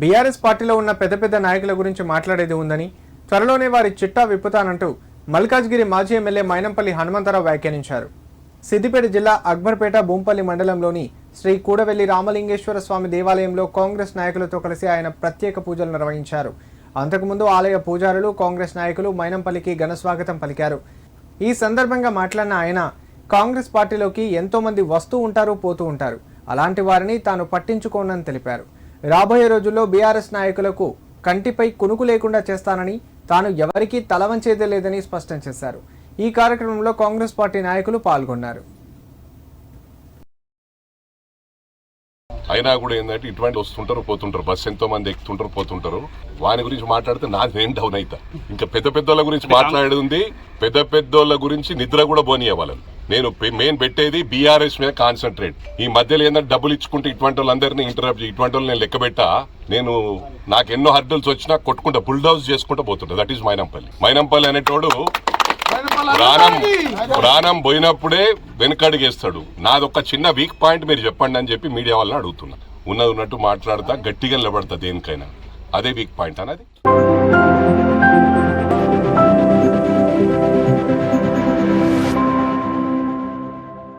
BRS పార్టీలో ఉన్న పెద్ద పెద్ద నాయకుల గురించి మాట్లాడేది ఉందని త్వరలోనే వారి చిట్టా విప్పుతానంటూ మల్కాజ్గిరి మాజీ ఎమ్మెల్యే మైనంపల్లి హనుమంతరావు వ్యాఖ్యానించారు. సిద్దిపేట జిల్లా అక్బర్పేట భూంపల్లి మండలంలోని శ్రీ కూడవెల్లి రామలింగేశ్వర స్వామి దేవాలయంలో కాంగ్రెస్ నాయకులతో కలిసి ఆయన ప్రత్యేక పూజలు నిర్వహించారు. అంతకుముందు ఆలయ పూజారులు కాంగ్రెస్ నాయకులు మైనంపల్లికి ఘనస్వాగతం పలికారు. ఈ సందర్భంగా మాట్లాడిన ఆయన కాంగ్రెస్ పార్టీలోకి ఎంతోమంది వస్తూ ఉంటారు పోతూ ఉంటారు. అలాంటి వారిని తాను పట్టించుకోనని తెలిపారు. రాబోయే రోజుల్లో బీఆర్ఎస్ నాయకులకు కంటిపై కునుకు లేకుండా చేస్తానని తాను ఎవరికీ తల వంచేదే లేదని స్పష్టం చేశారు. ఈ కార్యక్రమంలో కాంగ్రెస్ పార్టీ నాయకులు పాల్గొన్నారు. అయినా కూడా ఏంటంటే ఇటువంటి వస్తుంటారు పోతుంటారు. బస్ ఎంతో మంది ఎక్కుతుంటారు పోతుంటారు. వాని గురించి మాట్లాడితే నాది నేను డౌన్ అవుతా ఇంకా పెద్ద పెద్దోళ్ళ గురించి మాట్లాడేది ఉంది. పెద్ద పెద్దోళ్ళ గురించి నిద్ర కూడా పోనీయవాళ్ళని నేను మెయిన్ పెట్టేది బీఆర్ఎస్ మీద కాన్సన్ట్రేట్ ఈ మధ్యలో ఏంటంటే డబ్బులు ఇచ్చుకుంటే ఇటువంటి వాళ్ళందరినీ ఇంటరప్ట్ ఇటువంటి వాళ్ళు నేను లెక్క పెట్టా. నేను నాకు ఎన్నో హర్డల్స్ వచ్చినా కొట్టుకుంటా బుల్డౌజ్ చేసుకుంటా పోతుంటా. దట్ ఈస్ మైనంపల్లి మైనంపల్లి అనేటోడు ప్రాణం ప్రాణం పోయినప్పుడే వెనుకడుగేస్తాడు. నాది ఒక చిన్న వీక్ పాయింట్ మీరు చెప్పండి అని చెప్పి మీడియా వాళ్ళని అడుగుతున్నా. ఉన్నది ఉన్నట్టు మాట్లాడతా గట్టిగా నిలబడతా దేనికైనా. అదే వీక్ పాయింట్ అనేది